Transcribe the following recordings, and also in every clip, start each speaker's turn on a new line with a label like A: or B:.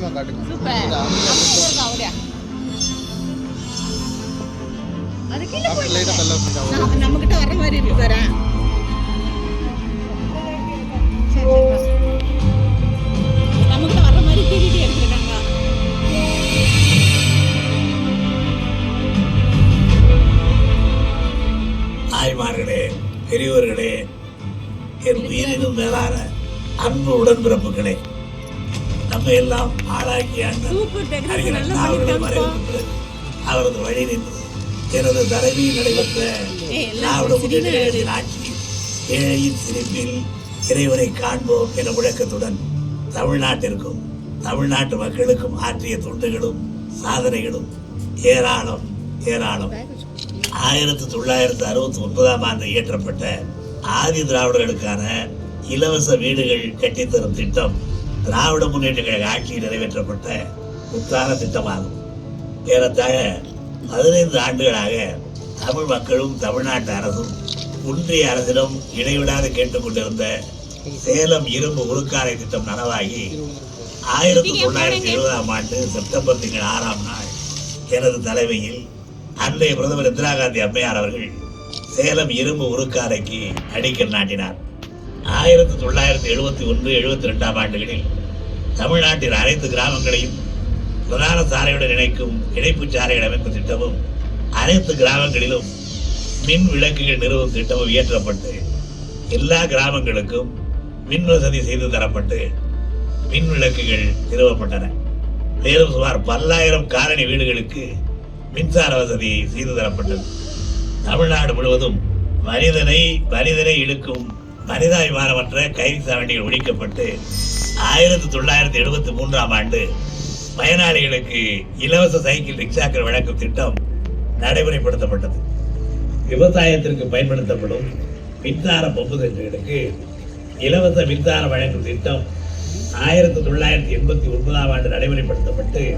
A: தமிழ்மா காட்டுங்க
B: சூப்பர்
A: இந்த
B: அப்படியே
A: அம்மியில
B: இருக்கா அவரே அது கீழே
A: அப்படி லைட்டா தள்ள விட்டுட்டா வரும்.
B: நம்ம நம்ம கிட்ட வர மாதிரி இருக்கு பாரு நம்ம கிட்ட வர மாதிரி திருடி எடுத்துருக்காங்க
C: தாய்மார்களே பெரியவர்களே என் உயிரினும் மேலான அன்பு உடன்பிறப்புகளே நம்ம எல்லாம் ஆளாக்கி அவரது வழி நின்று எனது தலைமையில் நடைபெற்ற திராவிட முன்னேற்ற
B: சிரிப்பு
C: கழகத்தின் ஆட்சி ஏழையின் சிரிப்பில் இறைவனை காண்போம் என்ற முழக்கத்துடன் தமிழ்நாட்டிற்கும் தமிழ்நாட்டு மக்களுக்கும் ஆற்றிய தொண்டுகளும் சாதனைகளும் ஏராளம் ஏராளம். ஆயிரத்தி தொள்ளாயிரத்தி அறுபத்தி ஒன்பதாம் ஆண்டு இயற்றப்பட்ட ஆதி திராவிடர்களுக்கான இலவச வீடுகள் கட்டித்தரும் திட்டம் திராவிட முன்னேற்ற கழக ஆட்சியில் நிறைவேற்றப்பட்ட முத்தான திட்டமாகும். ஏறத்தாழ பதினைந்து ஆண்டுகளாக தமிழ் மக்களும் தமிழ்நாட்டு அரசும் ஒன்றிய அரசிடம் இடைவிடாது கேட்டுக்கொண்டிருந்த சேலம் இரும்பு உருக்காலை திட்டம் நனவாகி ஆயிரத்தி தொள்ளாயிரத்தி எழுபதாம் ஆண்டு செப்டம்பர் திங்கள் ஆறாம் நாள் எனது தலைமையில் அன்றைய பிரதமர் இந்திரா காந்தி அம்மையார் அவர்கள் சேலம் இரும்பு உருக்காலைக்கு அடிக்கல் நாட்டினார். ஆயிரத்தி தொள்ளாயிரத்தி எழுபத்தி ஒன்று எழுபத்தி ரெண்டாம் ஆண்டுகளில் தமிழ்நாட்டின் அனைத்து கிராமங்களையும் பிரதான சாலையுடன் இணைக்கும் இணைப்பு சாலைகள் அமைக்கும் திட்டமும் அனைத்து கிராமங்களிலும் மின் விளக்குகள் நிறுவும் திட்டமும் இயற்றப்பட்டு எல்லா கிராமங்களுக்கும் மின் வசதி செய்து தரப்பட்டு மின் விளக்குகள் நிறுவப்பட்டன. மேலும் சுமார் பல்லாயிரம் காலனி வீடுகளுக்கு மின்சார வசதி செய்து தரப்பட்டது. தமிழ்நாடு முழுவதும் மனிதனை மனிதனை இழுக்கும் மனிதாபிமானமற்ற கைதி சாவண்டிகள் ஒழிக்கப்பட்டு ஆயிரத்தி தொள்ளாயிரத்தி எழுபத்தி மூன்றாம் ஆண்டு பயனாளிகளுக்கு இலவச சைக்கிள் ரிக்ஷாக்கள் வழங்கும் திட்டம் நடைமுறைப்படுத்தப்பட்டது. விவசாயத்திற்கு பயன்படுத்தப்படும் மின்சார பம்பு செட்டுகளுக்கு இலவச மின்சாரம் வழங்கும் திட்டம் ஆயிரத்தி தொள்ளாயிரத்தி எண்பத்தி ஒன்பதாம் ஆண்டு நடைமுறைப்படுத்தப்பட்டு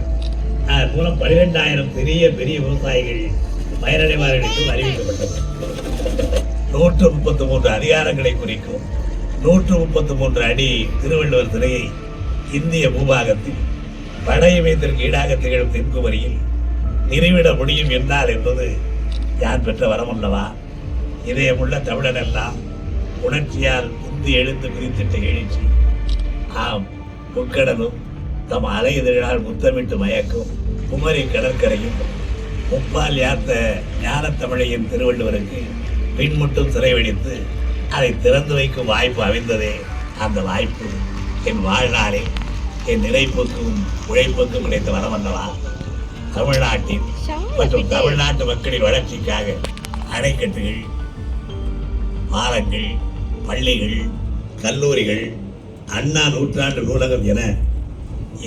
C: அதன் மூலம் பனிரெண்டாயிரம் சிறிய பெரிய விவசாயிகள் பயனடைவார்கள் என்றும் அறிவிக்கப்பட்டது. நூற்று முப்பத்தி மூன்று அதிகாரங்களை குறிக்கும் நூற்று முப்பத்தி மூன்று அடி திருவள்ளுவர் சிலையை இந்திய பூபாகத்தில் வட ஈடாக திகழும் தென்குமரியில் நிறுவிட முடியும் என்றால் என்பது யான் பெற்ற வரமல்லவா இதயமுள்ள தமிழனெல்லாம் உணர்ச்சியால் உந்தி எழுந்து குதித்திட்ட எழுச்சி. ஆம் முக்கடலும் தம் அலை முத்தமிட்டு மயக்கும் குமரி கடற்கரையும் முப்பால் யாத்த ஞானத்தமிழையின் திருவள்ளுவருக்கு பின்முட்டும் சிறை வெடித்து அதை திறந்து வைக்கும் வாய்ப்பு அமைந்ததே அந்த வாய்ப்பு. என் வாழ்நாளில் என் நினைப்புக்கும் உழைப்புக்கும் கிடைத்த வரமல்லவா தமிழ்நாட்டின் மற்றும் தமிழ்நாட்டு மக்களின் வளர்ச்சிக்காக அணைக்கட்டுகள் பாலங்கள் பள்ளிகள் கல்லூரிகள் அண்ணா நூற்றாண்டு நூலகம் என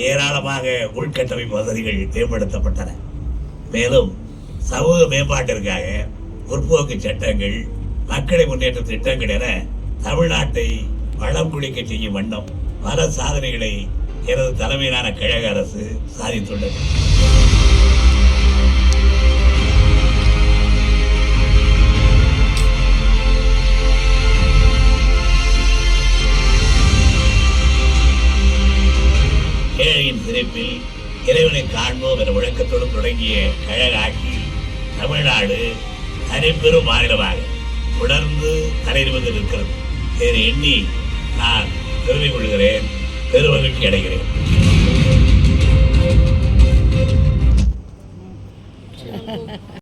C: ஏராளமாக உள்கட்டமைப்பு வசதிகள் மேம்படுத்தப்பட்டன. மேலும் சமூக மேம்பாட்டிற்காக முற்போக்கு சட்டங்கள் மக்களை முன்னேற்ற திட்டங்கள் என தமிழ்நாட்டை வளம் குளிக்க செய்யும் வண்ணம் பல சாதனைகளை எனது தலைமையிலான கழக அரசு சாதித்துள்ளது. ஏழையின் சிரிப்பில் இறைவனை காண்போம் என முழக்கத்துடன் தொடங்கிய கழக ஆட்சி தமிழ்நாடு தனிப்பெரும் மாநிலமாக. உணர்ந்து தலைநிமிர்ந்து இருக்கிறது. வேறு எண்ணி நான் பெருமை கொள்கிறேன் பெருமகிழ்ச்சி அடைகிறேன்.